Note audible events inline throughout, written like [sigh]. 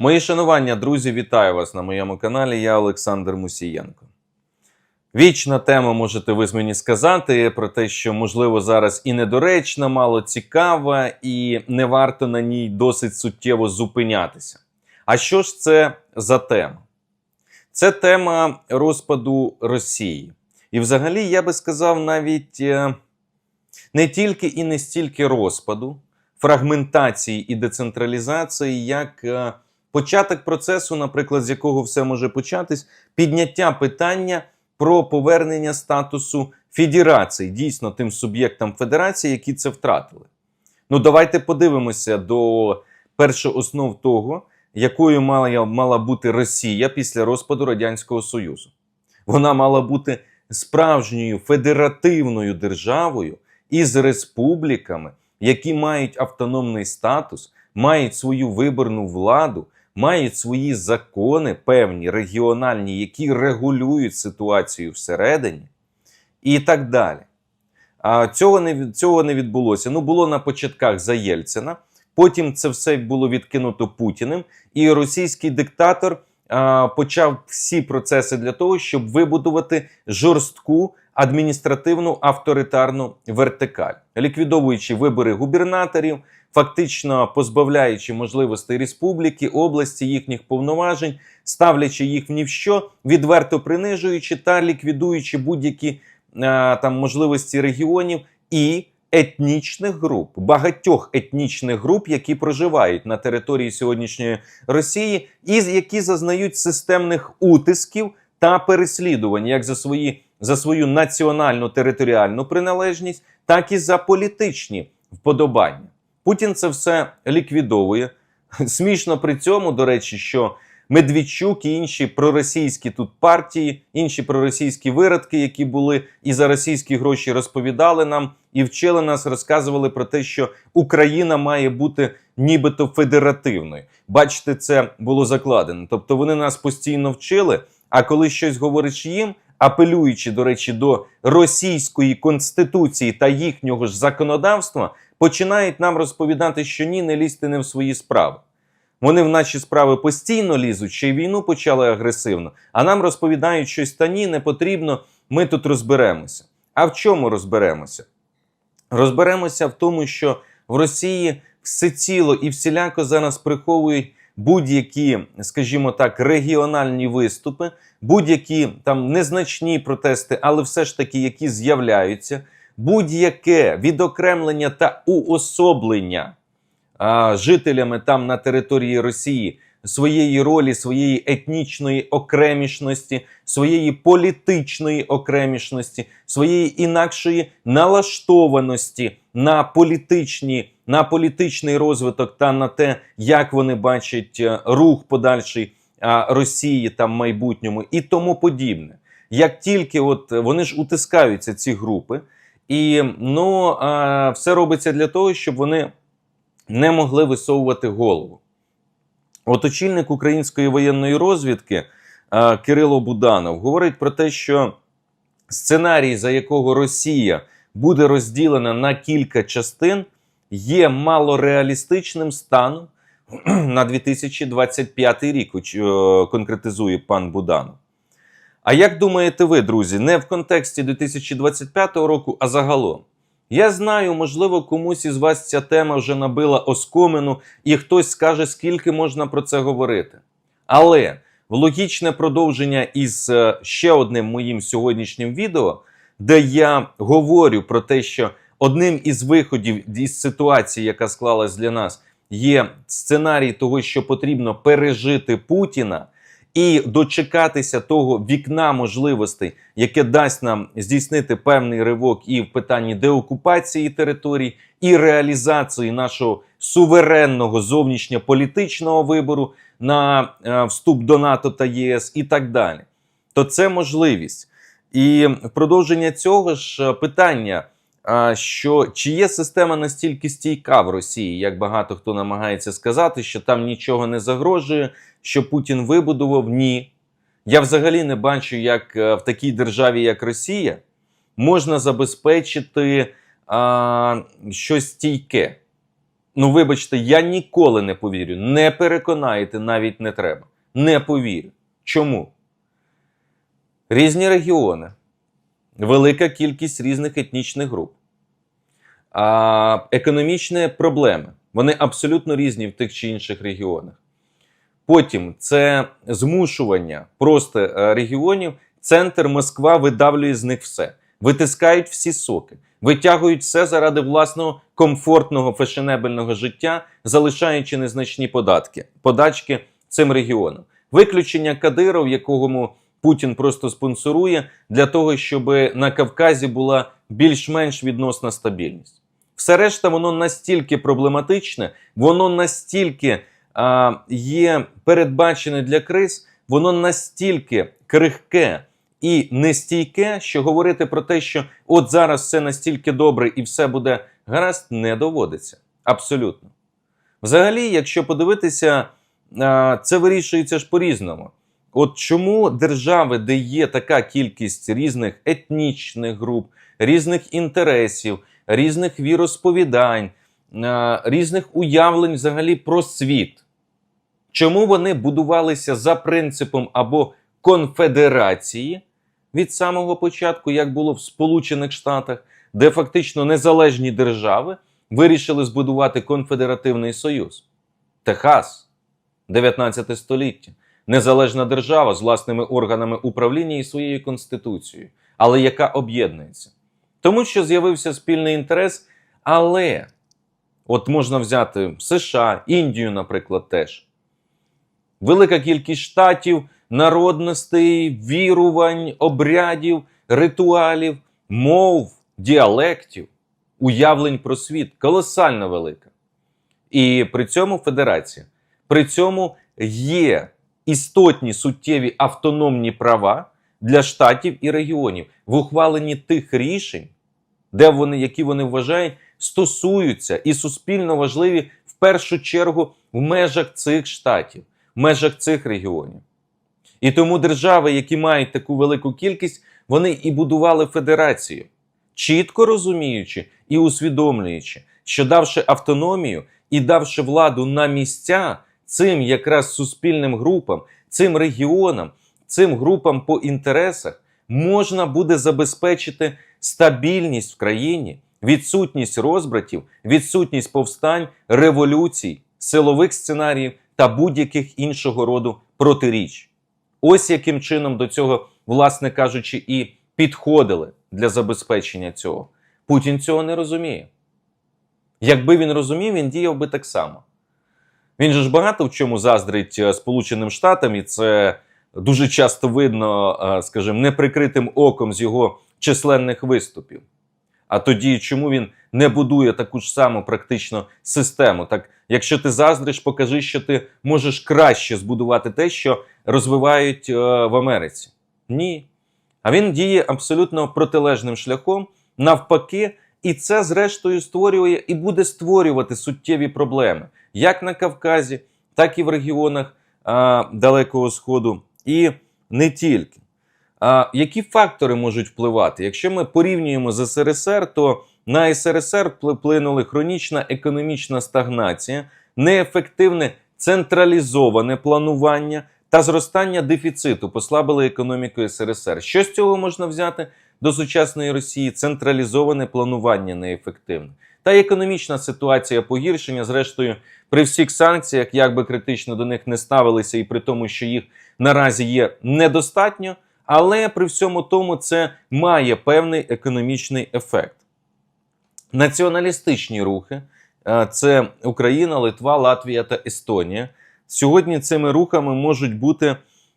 Мої шанування, друзі, вітаю вас на моєму каналі. Я Олександр Мусієнко. Вічна тема, можете ви з мені сказати, про те, що можливо зараз і недоречна, мало цікава, і не варто на ній досить суттєво зупинятися. А що ж це за тема? Це тема розпаду Росії. І взагалі, я би сказав, навіть е, не тільки і не стільки розпаду, фрагментації і децентралізації, як е, початок процесу, наприклад, з якого все може початись, підняття питання про повернення статусу федерації, дійсно тим суб'єктам федерації, які це втратили. Ну, давайте подивимося до першооснов того, якою мала, мала бути Росія після розпаду Радянського Союзу. Вона мала бути справжньою федеративною державою із республіками, які мають автономний статус, мають свою виборну владу, мають свої закони, певні регіональні, які регулюють ситуацію всередині, і так далі. А цього не, цього не відбулося. Ну, було на початках за Єльцина. Потім це все було відкинуто Путіним, і російський диктатор а, почав всі процеси для того, щоб вибудувати жорстку адміністративну авторитарну вертикаль, ліквідовуючи вибори губернаторів, фактично позбавляючи можливостей республіки, області їхніх повноважень, ставлячи їх в ні в що, відверто принижуючи та ліквідуючи будь-які там можливості регіонів і етнічних груп, багатьох етнічних груп, які проживають на території сьогоднішньої Росії, і які зазнають системних утисків та переслідувань як за свої за свою національну територіальну приналежність, так і за політичні вподобання. Путін це все ліквідовує. Смішно при цьому, до речі, що Медведчук і інші проросійські тут партії, інші проросійські виродки, які були і за російські гроші розповідали нам і вчили нас, розказували про те, що Україна має бути нібито федеративною. Бачите, це було закладено. Тобто вони нас постійно вчили. А коли щось говориш їм, апелюючи, до речі, до російської конституції та їхнього ж законодавства, починають нам розповідати, що ні, не лізьте не в свої справи. Вони в наші справи постійно лізуть, ще й війну почали агресивно, а нам розповідають щось та ні, не потрібно, ми тут розберемося. А в чому розберемося? Розберемося в тому, що в Росії всеціло і всіляко зараз приховують будь-які, скажімо так, регіональні виступи, будь-які там незначні протести, але все ж таки, які з'являються, будь-яке відокремлення та уособлення а, жителями там на території Росії своєї ролі, своєї етнічної окремішності, своєї політичної окремішності, своєї інакшої налаштованості на політичні, на політичний розвиток та на те, як вони бачать е, рух подальший Росії там майбутньому і тому подібне. Як тільки от вони ж утискаються ці групи, і ну все робиться для того, щоб вони не могли висовувати голову. От очільник української воєнної розвідки е, Кирило Буданов говорить про те, що сценарій, за якого Росія буде розділена на кілька частин, є малореалістичним станом [clears throat] на 2025 рік, е, конкретизує пан Буданов. А як думаєте ви, друзі, не в контексті 2025 року, а загалом? Я знаю, можливо, комусь із вас ця тема вже набила оскомину, і хтось скаже, скільки можна про це говорити. Але в логічне продовження із е, ще одним моїм сьогоднішнім відео, де я говорю про те, що одним із виходів із ситуації, яка склалась для нас, є сценарій того, що потрібно пережити Путіна і дочекатися того вікна можливостей, яке дасть нам здійснити певний ривок і в питанні деокупації територій, і реалізації нашого суверенного зовнішньополітичного вибору на е, вступ до НАТО та ЄС, і так далі. То це можливість. І продовження цього ж е, питання. Що чи є система настільки стійка в Росії, як багато хто намагається сказати, що там нічого не загрожує, що Путін вибудував? Ні. Я взагалі не бачу, як е, в такій державі, як Росія, можна забезпечити а, щось стійке. Ну, вибачте, я ніколи не повірю. Не переконаєте, навіть не треба. Не повірю. Чому? Різні регіони, велика кількість різних етнічних груп, а, економічні проблеми. Вони абсолютно різні в тих чи інших регіонах. Потім це змушування просто е, регіонів. Центр Москва видавлює з них все, витискають всі соки, витягують все заради власного комфортного фешенебельного життя, залишаючи незначні податки, подачки цим регіонам. Виключення Кадиров, якому Путін просто спонсорує, для того, щоб на Кавказі була більш-менш відносна стабільність. Все решта, воно настільки проблематичне, воно настільки а, є передбачене для криз, воно настільки крихке і нестійке, що говорити про те, що от зараз все настільки добре і все буде гаразд, не доводиться. Абсолютно. Взагалі, якщо подивитися, а, це вирішується ж по-різному. От чому держави, де є така кількість різних етнічних груп, різних інтересів, різних віросповідань, різних уявлень взагалі про світ, чому вони будувалися за принципом або конфедерації від самого початку, як було в Сполучених Штатах, де фактично незалежні держави вирішили збудувати конфедеративний союз? Техас, 19 століття. Незалежна держава з власними органами управління і своєю конституцією, але яка об'єднується. Тому що з'явився спільний інтерес, але от можна взяти США, Індію, наприклад, теж. Велика кількість штатів, народностей, вірувань, обрядів, ритуалів, мов, діалектів, уявлень про світ колосально велика. І при цьому федерація. При цьому є істотні суттєві автономні права для штатів і регіонів в ухваленні тих рішень, де вони, які вони вважають, стосуються і суспільно важливі в першу чергу в межах цих штатів, в межах цих регіонів. І тому держави, які мають таку велику кількість, вони і будували федерацію, чітко розуміючи і усвідомлюючи, що давши автономію і давши владу на місця цим якраз суспільним групам, цим регіонам, цим групам по інтересах, можна буде забезпечити стабільність в країні, відсутність розбратів, відсутність повстань, революцій, силових сценаріїв та будь-яких іншого роду протиріч. Ось яким чином до цього, власне кажучи, і підходили для забезпечення цього. Путін цього не розуміє. Якби він розумів, він діяв би так само. Він же ж багато в чому заздрить е, Сполученим Штатам, і це дуже часто видно, е, скажімо, неприкритим оком з його численних виступів. А тоді чому він не будує таку ж саму практично систему? Так, якщо ти заздриш, покажи, що ти можеш краще збудувати те, що розвивають е, в Америці. Ні. А він діє абсолютно протилежним шляхом, навпаки, і це, зрештою, створює і буде створювати суттєві проблеми як на Кавказі, так і в регіонах а, Далекого Сходу, і не тільки. А, які фактори можуть впливати? Якщо ми порівнюємо з СРСР, то на СРСР вплинули хронічна економічна стагнація, неефективне централізоване планування та зростання дефіциту послабили економіку СРСР. Що з цього можна взяти до сучасної Росії? Централізоване планування неефективне. Та економічна ситуація погіршення, зрештою, при всіх санкціях, як би критично до них не ставилися, і при тому, що їх наразі є недостатньо, але при всьому тому це має певний економічний ефект. Націоналістичні рухи е, це Україна, Литва, Латвія та Естонія. Сьогодні цими рухами можуть бути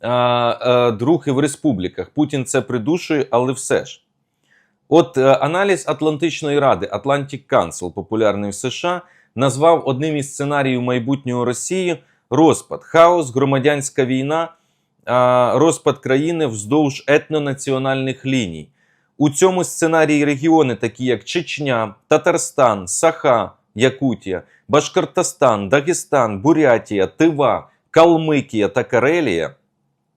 а, а, рухи в республіках. Путін це придушує, але все ж. От е, аналіз Атлантичної ради, Atlantic Council, популярний в США, назвав одним із сценаріїв майбутнього Росії розпад, хаос, громадянська війна, розпад країни вздовж етнонаціональних ліній. У цьому сценарії регіони, такі як Чечня, Татарстан, Саха, Якутія, Башкортостан, Дагестан, Бурятія, Тива, Калмикія та Карелія,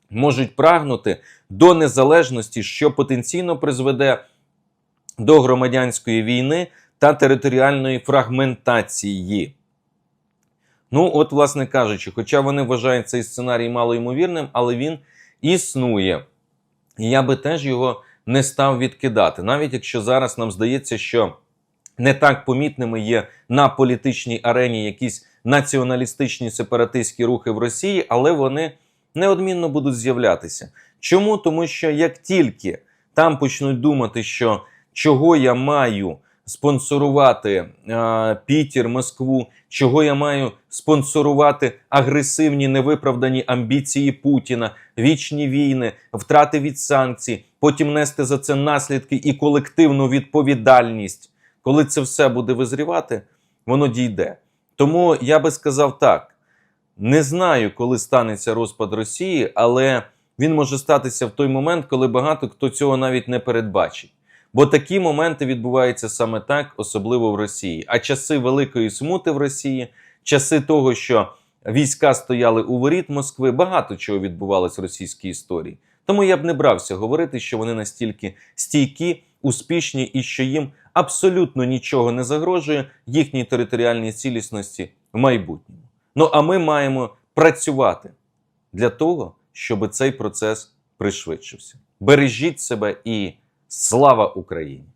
можуть прагнути до незалежності, що потенційно призведе до громадянської війни та територіальної фрагментації. Ну, от, власне кажучи, хоча вони вважають цей сценарій малоймовірним, але він існує. І я би теж його не став відкидати, навіть якщо зараз нам здається, що не так помітними є на політичній арені якісь націоналістичні сепаратистські рухи в Росії, але вони неодмінно будуть з'являтися. Чому? Тому що як тільки там почнуть думати, що чого я маю спонсорувати е, Пітер, Москву, чого я маю спонсорувати агресивні невиправдані амбіції Путіна, вічні війни, втрати від санкцій, потім нести за це наслідки і колективну відповідальність. Коли це все буде визрівати, воно дійде. Тому я би сказав так: не знаю, коли станеться розпад Росії, але він може статися в той момент, коли багато хто цього навіть не передбачить. Бо такі моменти відбуваються саме так, особливо в Росії. А часи великої смути в Росії, часи того, що війська стояли у воріт Москви, багато чого відбувалось в російській історії. Тому я б не брався говорити, що вони настільки стійкі, успішні і що їм абсолютно нічого не загрожує їхній територіальній цілісності в майбутньому. Ну а ми маємо працювати для того, щоб цей процес пришвидшився. Бережіть себе і слава Україні!